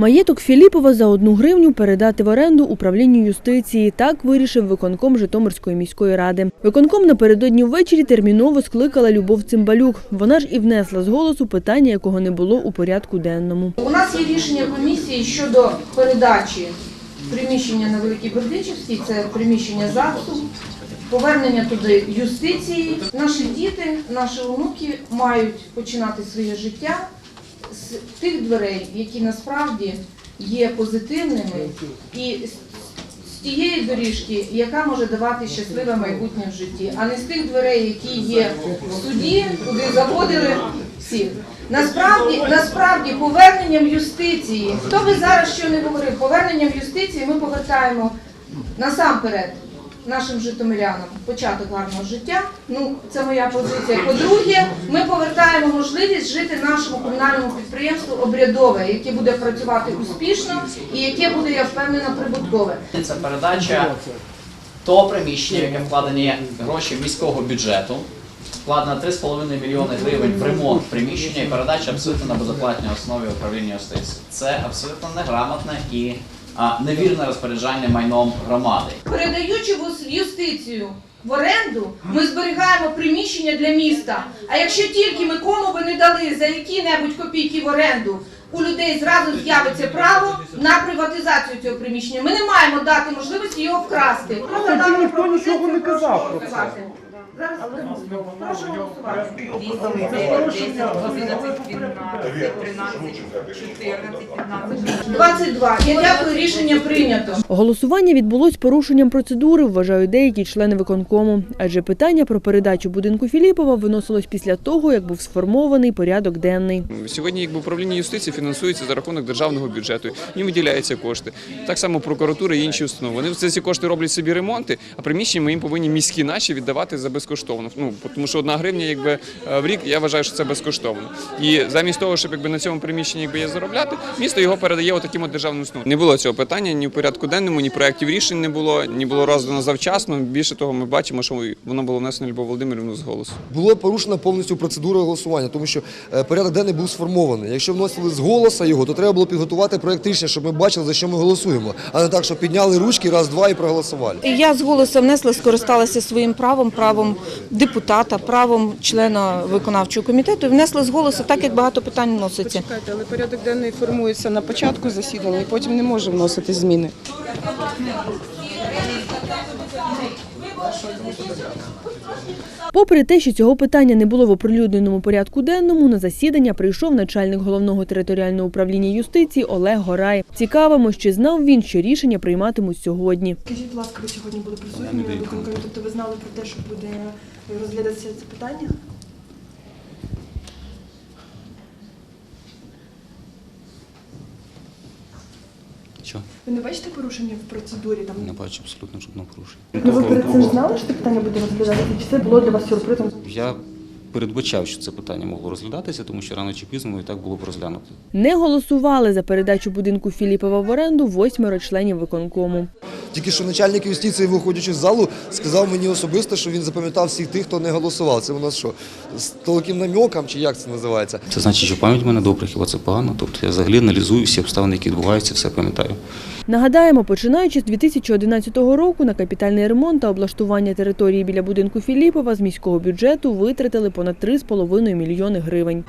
Маєток Філіпова за одну гривню передати в оренду управлінню юстиції. Так вирішив виконком Житомирської міської ради. Виконком напередодні ввечері терміново скликала Любов Цимбалюк. Вона ж і внесла з голосу питання, якого не було у порядку денному. У нас є рішення комісії щодо передачі приміщення на Великій Бердичівській, це приміщення ЗАГСу, повернення туди юстиції. Наші діти, наші онуки мають починати своє життя тих дверей, які насправді є позитивними, і з тієї доріжки, яка може давати щасливе майбутнє в житті, а не з тих дверей, які є в суді, куди заводили всіх. Насправді, насправді, поверненням юстиції, хто би зараз що не говорив, поверненням юстиції ми повертаємо насамперед нашим житомирянам початок гарного життя. Ну, це моя позиція. По-друге, ми повертаємо можливість жити нашому комунальному підприємству обрядове, яке буде працювати успішно і яке буде, я впевнена, прибуткове. Це передача того приміщення, яке вкладені гроші міського бюджету. Вкладено 3,5 мільйони гривень в ремонт приміщення і передача абсолютно на безоплатній основі управління юстиції. Це абсолютно неграмотне і а, невірне розпоряджання майном громади. Передаючи в юстицію в оренду, ми зберігаємо приміщення для міста. А якщо тільки ми кому би не дали за які-небудь копійки в оренду, у людей зразу з'явиться право на приватизацію цього приміщення. Ми не маємо дати можливості його вкрасти. Тоді ніхто нічого не казав про це. Зараз прошу голосувати. 22. Я дякую, рішення прийнято. Голосування відбулось порушенням процедури, вважають деякі члени виконкому. Адже питання про передачу будинку Філіпова виносилось після того, як був сформований порядок денний. Сьогодні якби управління юстиції фінансується за рахунок державного бюджету. Їм виділяються кошти. Так само прокуратура і інші установи. Вони за ці кошти роблять собі ремонти, а приміщення ми їм повинні міські наші віддавати за безкоштовно. Ну тому що одна гривня, якби е, в рік, я вважаю, що це безкоштовно. І замість того, щоб якби на цьому приміщенні якби є заробляти, місто його передає отаким от державним установам. Не було цього питання ні в порядку денному, ні проєктів рішень не було, ні було роздано завчасно. Більше того, ми бачимо, що воно було внесено Любов Володимирівну з голосу. Було порушена повністю процедура голосування, тому що е, порядок денний був сформований. Якщо вносили з голоса його, то треба було підготувати проєкт рішення, щоб ми бачили, за що ми голосуємо, а не так, що підняли ручки раз-два і проголосували. Я з голосу внесла, скористалася своїм правом, правом депутата, правом члена виконавчого комітету і внесла з голосу, так як багато питань вноситься. Почекайте, але порядок денний формується на початку засідання і потім не може вносити зміни. Попри те, що цього питання не було в оприлюдненому порядку денному, на засідання прийшов начальник головного територіального управління юстиції Олег Горай. Цікавимо, чи знав він, що рішення прийматимуть сьогодні. Скажіть, будь ласка, ви сьогодні були присутні на виконкомі, тобто ви знали про те, що буде розглядатися це питання? Що? Ви не бачите порушення в процедурі? Там Не бачу абсолютно жодного порушення. ну ви перед цим знали, що це питання буде розглядатися? Чи це було для вас сюрпризом? Я передбачав, що це питання могло розглядатися, тому що рано чи пізно і так було б розглянуто. Не голосували за передачу будинку Філіпова в оренду восьмеро членів виконкому. Тільки що начальник юстиції, виходячи з залу, сказав мені особисто, що він запам'ятав всіх тих, хто не голосував. Це у нас що, з толким намеком, чи як це називається? Це значить, що пам'ять в мене добра, хіба це погано? Тобто я взагалі аналізую всі обставини, які відбуваються, все пам'ятаю. Нагадаємо, починаючи з 2011 року на капітальний ремонт та облаштування території біля будинку Філіпова з міського бюджету витратили понад 3,5 мільйони гривень.